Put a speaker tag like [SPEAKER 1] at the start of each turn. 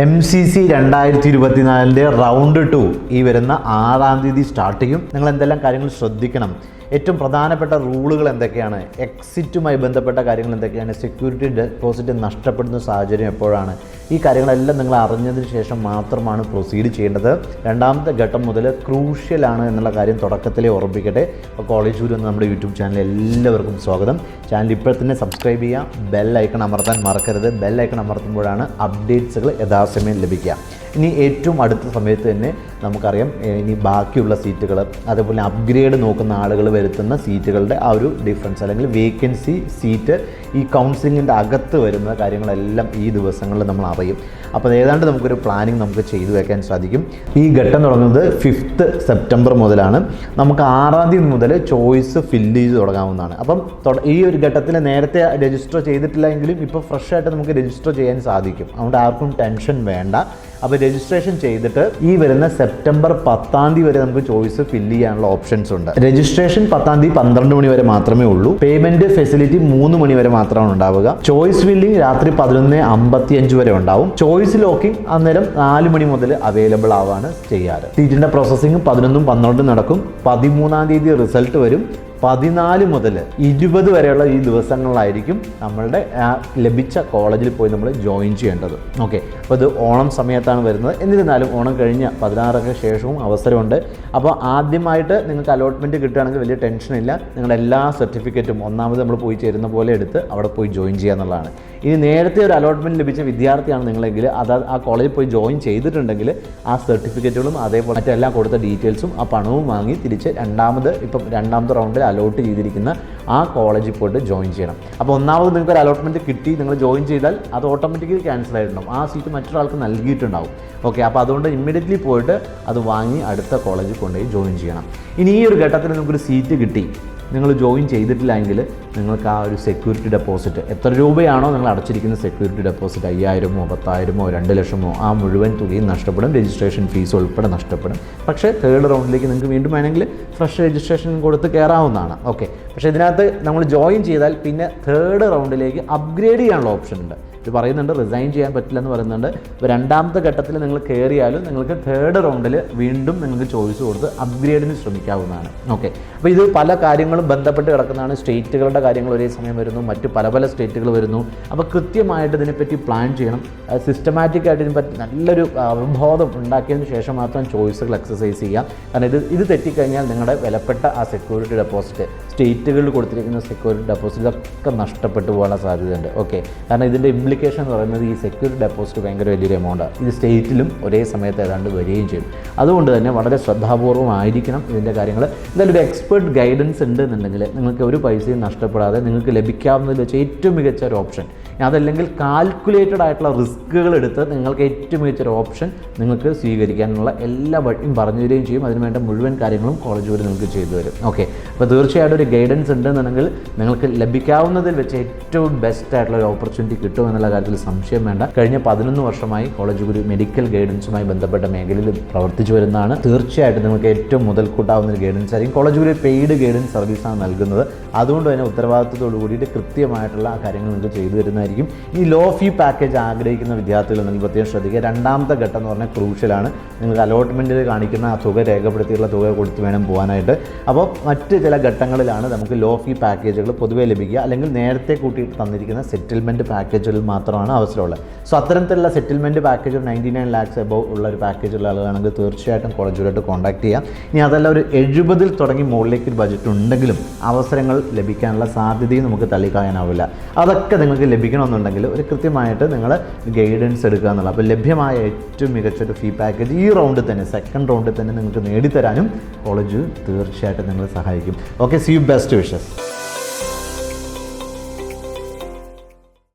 [SPEAKER 1] M C C രണ്ടായിരത്തി ഇരുപത്തിനാലിന്റെ round two ഈ വരുന്ന ആറാം തീയതി സ്റ്റാർട്ട് ചെയ്യും. നിങ്ങൾ എന്തെല്ലാം കാര്യങ്ങൾ ശ്രദ്ധിക്കണം? ഏറ്റവും പ്രധാനപ്പെട്ട റൂളുകൾ എന്തൊക്കെയാണ്? എക്സിറ്റുമായി ബന്ധപ്പെട്ട കാര്യങ്ങൾ എന്തൊക്കെയാണ്? സെക്യൂരിറ്റി ഡെപ്പോസിറ്റ് നഷ്ടപ്പെടുന്ന സാഹചര്യം എപ്പോഴാണ്? ഈ കാര്യങ്ങളെല്ലാം നിങ്ങൾ അറിഞ്ഞതിന് ശേഷം മാത്രമാണ് പ്രൊസീഡ് ചെയ്യേണ്ടത്. രണ്ടാമത്തെ ഘട്ടം മുതൽ ക്രൂഷ്യലാണ് എന്നുള്ള കാര്യം തുടക്കത്തിലേ ഓർമ്മിക്കട്ടെ അപ്പോൾ കോളേജ് ഗുരു എന്ന നമ്മുടെ യൂട്യൂബ് ചാനൽ എല്ലാവർക്കും സ്വാഗതം. ചാനൽ ഇപ്പോൾ തന്നെ സബ്സ്ക്രൈബ് ചെയ്യുക. ബെൽ ഐക്കൺ അമർത്താൻ മറക്കരുത്. ബെൽ ഐക്കൺ അമർത്തുമ്പോഴാണ് അപ്ഡേറ്റ്സുകൾ യഥാസമയം ലഭിക്കുക. ഇനി ഏറ്റവും അടുത്ത സമയത്ത് തന്നെ നമുക്കറിയാം ഇനി ബാക്കിയുള്ള സീറ്റുകൾ അതേപോലെ അപ്ഗ്രേഡ് നോക്കുന്ന ആളുകൾ വരുത്തുന്ന സീറ്റുകളുടെ ആ ഒരു ഡിഫറൻസ് അല്ലെങ്കിൽ വേക്കൻസി സീറ്റ് ഈ കൗൺസിലിങ്ങിന്റെ അകത്ത് വരുന്ന കാര്യങ്ങളെല്ലാം ഈ ദിവസങ്ങളിൽ നമ്മൾ അറിയും. അപ്പോൾ ഏതാണ്ട് നമുക്കൊരു പ്ലാനിങ് നമുക്ക് ചെയ്തു വെക്കാൻ സാധിക്കും. ഈ ഘട്ടം തുടങ്ങുന്നത് ഫിഫ്ത്ത് സെപ്റ്റംബർ മുതലാണ്. നമുക്ക് ആറാം തീയതി മുതൽ ചോയ്സ് ഫില്ല് ചെയ്ത് തുടങ്ങാവുന്നതാണ്. അപ്പം ഈ ഒരു ഘട്ടത്തിൽ നേരത്തെ രജിസ്റ്റർ ചെയ്തിട്ടില്ല എങ്കിലും ഇപ്പോൾ ഫ്രഷ് ആയിട്ട് നമുക്ക് രജിസ്റ്റർ ചെയ്യാൻ സാധിക്കും. അതുകൊണ്ട് ആർക്കും ടെൻഷൻ വേണ്ട. അപ്പോൾ രജിസ്ട്രേഷൻ ചെയ്തിട്ട് ഈ വരുന്ന സെപ്റ്റംബർ പത്താം തീയതി വരെ നമുക്ക് ചോയ്സ് ഫില്ല് ചെയ്യാനുള്ള ഓപ്ഷൻസ് ഉണ്ട്. രജിസ്ട്രേഷൻ പത്താം തീയതി പന്ത്രണ്ട് മണി വരെ മാത്രമേ ഉള്ളൂ. പേയ്മെന്റ് ഫെസിലിറ്റി മൂന്ന് മണി വരെ മാത്രമാണ് ഉണ്ടാവുക. ചോയ്സ് ഫില്ലിംഗ് രാത്രി പതിനൊന്ന് അമ്പത്തി അഞ്ച് വരെ ഉണ്ടാവും. ചോയ്സ് ലോക്കിംഗ് അന്നേരം നാല് മണി മുതൽ അവൈലബിൾ ആവാണ് ചെയ്യാറ്. സീറ്റിന്റെ പ്രോസസ്സിംഗ് പതിനൊന്നും പന്ത്രണ്ടും നടക്കും. പതിമൂന്നാം തീയതി റിസൾട്ട് വരും. പതിനാല് മുതൽ ഇരുപത് വരെയുള്ള ഈ ദിവസങ്ങളിലായിരിക്കും നമ്മളുടെ ലഭിച്ച കോളേജിൽ പോയി നമ്മൾ ജോയിൻ ചെയ്യേണ്ടത്. ഓക്കെ. അപ്പോൾ ഇത് ഓണം സമയത്താണ് വരുന്നത്. എന്നിരുന്നാലും ഓണം കഴിഞ്ഞ പതിനാറൊക്കെ ശേഷവും അവസരമുണ്ട്. അപ്പോൾ ആദ്യമായിട്ട് നിങ്ങൾക്ക് അലോട്ട്മെന്റ് കിട്ടുകയാണെങ്കിൽ വലിയ ടെൻഷനില്ല നിങ്ങളുടെ എല്ലാ സർട്ടിഫിക്കറ്റും ഒന്നാമത് നമ്മൾ പോയി ചേരുന്ന പോലെ എടുത്ത് അവിടെ പോയി ജോയിൻ ചെയ്യുക എന്നുള്ളതാണ്. ഇനി നേരത്തെ ഒരു അലോട്ട്മെന്റ് ലഭിച്ച വിദ്യാർത്ഥിയാണ് നിങ്ങളെങ്കിൽ അത് ആ കോളേജിൽ പോയി ജോയിൻ ചെയ്തിട്ടുണ്ടെങ്കിൽ ആ സർട്ടിഫിക്കറ്റുകളും അതേപോലെ മറ്റെല്ലാം കൊടുത്ത ഡീറ്റെയിൽസും ആ പണവും വാങ്ങി തിരിച്ച് രണ്ടാമത് ഇപ്പം രണ്ടാമത്തെ റൗണ്ടിൽ അലോട്ട് ചെയ്തിരിക്കുന്ന ആ കോളേജിൽ പോയിട്ട് ജോയിൻ ചെയ്യണം. അപ്പോൾ ഒന്നാമത് നിങ്ങൾക്ക് ഒരു അലോട്ട്മെന്റ് കിട്ടി നിങ്ങൾ ജോയിൻ ചെയ്താൽ അത് ഓട്ടോമാറ്റിക്കലി ക്യാൻസൽ ആയിട്ടുണ്ടാവും. ആ സീറ്റ് മറ്റൊരാൾക്ക് നൽകിയിട്ടുണ്ടാവും. ഓക്കെ അപ്പോൾ അതുകൊണ്ട് ഇമ്മീഡിയറ്റ്ലി പോയിട്ട് അത് വാങ്ങി അടുത്ത കോളേജിൽ കൊണ്ടുപോയി ജോയിൻ ചെയ്യണം. ഇനി ഈ ഒരു ഘട്ടത്തിൽ നിങ്ങൾക്കൊരു സീറ്റ് കിട്ടി. നിങ്ങൾ ജോയിൻ ചെയ്തിട്ടില്ലെങ്കിൽ നിങ്ങൾക്ക് ആ ഒരു സെക്യൂരിറ്റി ഡെപ്പോസിറ്റ് എത്ര രൂപയാണോ നിങ്ങൾ അടച്ചിരിക്കുന്ന സെക്യൂരിറ്റി ഡെപ്പോസിറ്റ് അയ്യായിരമോ പത്തായിരമോ രണ്ട് ലക്ഷമോ ആ മുഴുവൻ തുകയും നഷ്ടപ്പെടും. രജിസ്ട്രേഷൻ ഫീസ് ഉൾപ്പെടെ നഷ്ടപ്പെടും. പക്ഷേ തേർഡ് റൗണ്ടിലേക്ക് നിങ്ങൾക്ക് വീണ്ടും വേണമെങ്കിൽ ഫ്രഷ് രജിസ്ട്രേഷൻ കൊടുത്ത് കയറാവുന്നതാണ് ഓക്കെ പക്ഷേ ഇതിനകത്ത് നമ്മൾ ജോയിൻ ചെയ്താൽ പിന്നെ തേർഡ് റൗണ്ടിലേക്ക് അപ്ഗ്രേഡ് ചെയ്യാനുള്ള ഓപ്ഷൻ ഉണ്ട്. ഇത് പറയുന്നുണ്ട് റിസൈൻ ചെയ്യാൻ പറ്റില്ല എന്ന് പറയുന്നുണ്ട്. ഇപ്പോൾ രണ്ടാമത്തെ ഘട്ടത്തിൽ നിങ്ങൾ കയറിയാലും നിങ്ങൾക്ക് തേർഡ് റൗണ്ടിൽ വീണ്ടും നിങ്ങൾക്ക് ചോയ്സ് കൊടുത്ത് അപ്ഗ്രേഡിന് ശ്രമിക്കാവുന്നതാണ്. ഓക്കെ അപ്പോൾ ഇത് പല കാര്യങ്ങളും ബന്ധപ്പെട്ട് കിടക്കുന്നതാണ്. സ്റ്റേറ്റുകളുടെ കാര്യങ്ങൾ ഒരേ സമയം വരുന്നു. മറ്റ് പല പല സ്റ്റേറ്റുകൾ വരുന്നു. അപ്പോൾ കൃത്യമായിട്ട് ഇതിനെപ്പറ്റി പ്ലാൻ ചെയ്യണം. സിസ്റ്റമാറ്റിക് ആയിട്ട് ഇതിനെപ്പറ്റി നല്ലൊരു അവബോധം ഉണ്ടാക്കിയതിന് ശേഷം മാത്രം ചോയ്സുകൾ എക്സസൈസ് ചെയ്യാം. കാരണം ഇത് ഇത് തെറ്റിക്കഴിഞ്ഞാൽ നിങ്ങളുടെ വിലപ്പെട്ട ആ സെക്യൂരിറ്റി ഡെപ്പോസിറ്റ് സ്റ്റേറ്റുകളിൽ കൊടുത്തിരിക്കുന്ന സെക്യൂരിറ്റി ഡെപ്പോസിറ്റ് ഇതൊക്കെ നഷ്ടപ്പെട്ടു പോകാനുള്ള സാധ്യതയുണ്ട്. ഓക്കെ കാരണം ഇതിന്റെ ഇംപ്ലിക്കേഷൻ എന്ന് പറയുന്നത് ഈ സെക്യൂരിറ്റി ഡെപ്പോസിറ്റ് ഭയങ്കര വലിയൊരു എമൗണ്ടാണ് ഇത് സ്റ്റേറ്റിലും ഒരേ സമയത്ത് ഏതാണ്ട് വരികയും ചെയ്യും. അതുകൊണ്ട് തന്നെ വളരെ ശ്രദ്ധാപൂർവമായിരിക്കണം ഇതിന്റെ കാര്യങ്ങൾ എന്തായാലും ഒരു എക്സ്പേർട്ട് ഗൈഡൻസ് ഉണ്ട് എന്നുണ്ടെങ്കിൽ നിങ്ങൾക്ക് ഒരു പൈസയും നഷ്ടപ്പെടാതെ നിങ്ങൾക്ക് ലഭിക്കാവുന്നതിൽ വെച്ച് ഏറ്റവും മികച്ച ഒരു ഓപ്ഷൻ അതല്ലെങ്കിൽ കാൽക്കുലേറ്റഡ് ആയിട്ടുള്ള റിസ്ക്കുകൾ എടുത്ത് നിങ്ങൾക്ക് ഏറ്റവും മികച്ച ഒരു ഓപ്ഷൻ നിങ്ങൾക്ക് സ്വീകരിക്കാനുള്ള എല്ലാ വഴിയും പറഞ്ഞു തരികയും ചെയ്യും. അതിനുവേണ്ട മുഴുവൻ കാര്യങ്ങളും കോളേജ് വരെ നിങ്ങൾക്ക് ചെയ്തു തരും. ഓക്കെ അപ്പോൾ തീർച്ചയായിട്ടും ഒരു ഗൈഡൻസ് ഉണ്ടെന്നുണ്ടെങ്കിൽ നിങ്ങൾക്ക് ലഭിക്കാവുന്നതിൽ വെച്ച് ഏറ്റവും ബെസ്റ്റ് ആയിട്ടുള്ള ഒരു ഓപ്പർച്യൂണിറ്റി കിട്ടും എന്നുള്ള കാര്യത്തിൽ സംശയം വേണ്ട. കഴിഞ്ഞ പതിനൊന്ന് വർഷമായി കോളേജ് ഗുരു മെഡിക്കൽ ഗൈഡൻസുമായി ബന്ധപ്പെട്ട മേഖലയിൽ പ്രവർത്തിച്ചു വരുന്നതാണ്. തീർച്ചയായിട്ടും നിങ്ങൾക്ക് ഏറ്റവും മുതൽക്കൂട്ടാവുന്ന ഒരു ഗൈഡൻസ് ആയിരിക്കും. കോളേജ് ഗുരു പെയ്ഡ് ഗൈഡൻസ് സർവീസാണ് നൽകുന്നത്. അതുകൊണ്ട് തന്നെ ഉത്തരവാദിത്തത്തോടു കൂടിയിട്ട് കൃത്യമായിട്ടുള്ള ആ കാര്യങ്ങൾ നിങ്ങൾക്ക് ചെയ്തു തരുന്നതായിരിക്കും. ഈ ലോ ഫീ പാക്കേജ് ആഗ്രഹിക്കുന്ന വിദ്യാർത്ഥികൾ നിങ്ങൾ പ്രത്യേകം ശ്രദ്ധിക്കുക. രണ്ടാമത്തെ ഘട്ടം എന്ന് പറഞ്ഞാൽ ക്രൂഷ്യലാണ്. നിങ്ങൾക്ക് അലോട്ട്മെന്റിൽ കാണിക്കുന്ന ആ തുക രേഖപ്പെടുത്തിയുള്ള തുക കൊടുത്ത് വേണം പോകാനായിട്ട്. അപ്പോൾ മറ്റ് ചില ഘട്ടങ്ങളിലാണ് നമുക്ക് ലോ ഫീ പാക്കേജുകൾ പൊതുവേ ലഭിക്കുക. അല്ലെങ്കിൽ നേരത്തെ കൂട്ടിയിട്ട് തന്നിരിക്കുന്ന സെറ്റിൽമെന്റ് പാക്കേജുകളിൽ മാത്രമാണ് അവസരമുള്ളത്. സോ അത്തരത്തിലുള്ള settlement package ninety nine lakhs above ഉള്ള ഒരു പാക്കേജുള്ള ആളുകളാണെങ്കിൽ തീർച്ചയായിട്ടും കോളേജുകളായിട്ട് കോൺടാക്ട് ചെയ്യാം. ഇനി അതല്ല ഒരു എഴുപതിൽ തുടങ്ങി മുകളിലേക്ക് ബജറ്റ് ഉണ്ടെങ്കിലും അവസരങ്ങൾ ലഭിക്കാനുള്ള സാധ്യതയും നമുക്ക് തള്ളിക്കളയാനാവില്ല. അതൊക്കെ നിങ്ങൾക്ക് ലഭിക്കണമെന്നുണ്ടെങ്കിൽ ഒരു കൃത്യമായിട്ട് നിങ്ങൾ ഗൈഡൻസ് എടുക്കുക എന്നുള്ളത് അപ്പോൾ ലഭ്യമായ ഏറ്റവും മികച്ചൊരു ഫീ പാക്കേജ് ഈ റൗണ്ടിൽ തന്നെ സെക്കൻഡ് റൗണ്ടിൽ തന്നെ നിങ്ങൾക്ക് നേടിത്തരാനും കോളേജ് തീർച്ചയായിട്ടും നിങ്ങളെ സഹായിക്കും. Okay see you best wishes